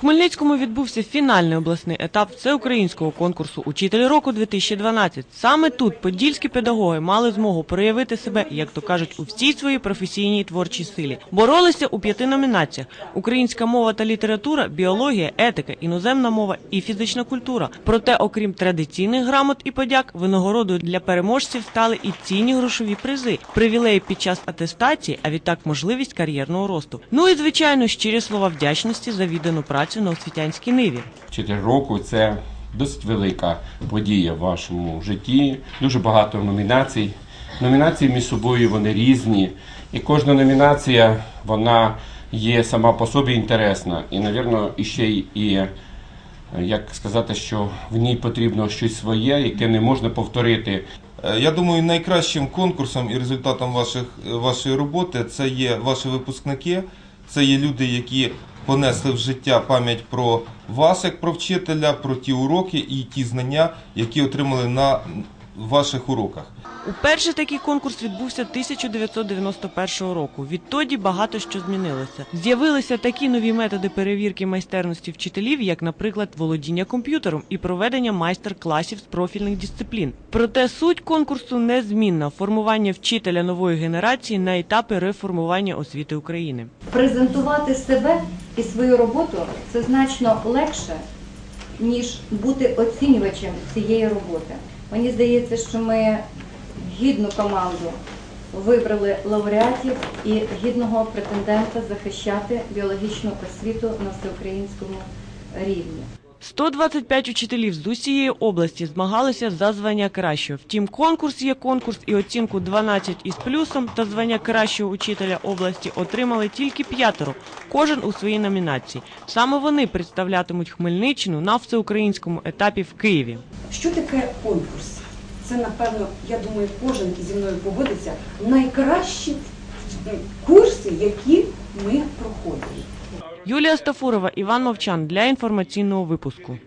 Хмельницькому відбувся фінальний обласний етап всеукраїнського конкурсу Учитель року 2012. Саме тут подільські педагоги мали змогу проявити себе, як то кажуть, у всій своїй професійній творчій силі. Боролися у п'яти номінаціях: українська мова та література, біологія, етика, іноземна мова і фізична культура. Проте, окрім традиційних грамот і подяк, винагородою для переможців стали і цінні грошові призи, привілеї під час атестації, а відтак можливість кар'єрного росту. Ну і звичайно, щирі слова вдячності за віддану працю на освітянській ниві. Вчитель року це досить велика подія в вашому житті. Дуже багато номінацій. Номінації між собою вони різні, і кожна номінація вона є сама по собі інтересна. І, напевно, іще й і як сказати, що в ній потрібно щось своє, яке не можна повторити. Е, Я думаю, найкращим конкурсом і результатом ваших, вашої роботи це є ваші випускники, це є люди, які понесли в життя пам'ять про вас як про вчителя, про ті уроки і ті знання, які отримали на ваших уроках. Уперше такий конкурс відбувся 1991 року. Відтоді багато що змінилося. З'явилися такі нові методи перевірки майстерності вчителів, як, наприклад, володіння комп'ютером і проведення майстер-класів з профільних дисциплін. Проте суть конкурсу незмінна формування вчителя нової генерації на етапи реформування освіти України. презентувати себе і свою роботу це значно легше, ніж бути оцінювачем цієї роботи. Мені здається, що ми гідну команду вибрали лауреатів і гідного претендента захищати біологічну освіту на всеукраїнському рівні. 125 учителів з усієї області змагалися за звання кращого. Втім, конкурс є конкурс і оцінку 12 із плюсом та звання кращого учителя області отримали тільки п'ятеро, кожен у своїй номінації. Саме вони представлятимуть Хмельниччину на всеукраїнському етапі в Києві. Що таке конкурс? Це, напевно, я думаю, кожен зі мною погодиться, найкращі курси, які ми проходили. Юлія Стафурова, Іван Мовчан для інформаційного випуску.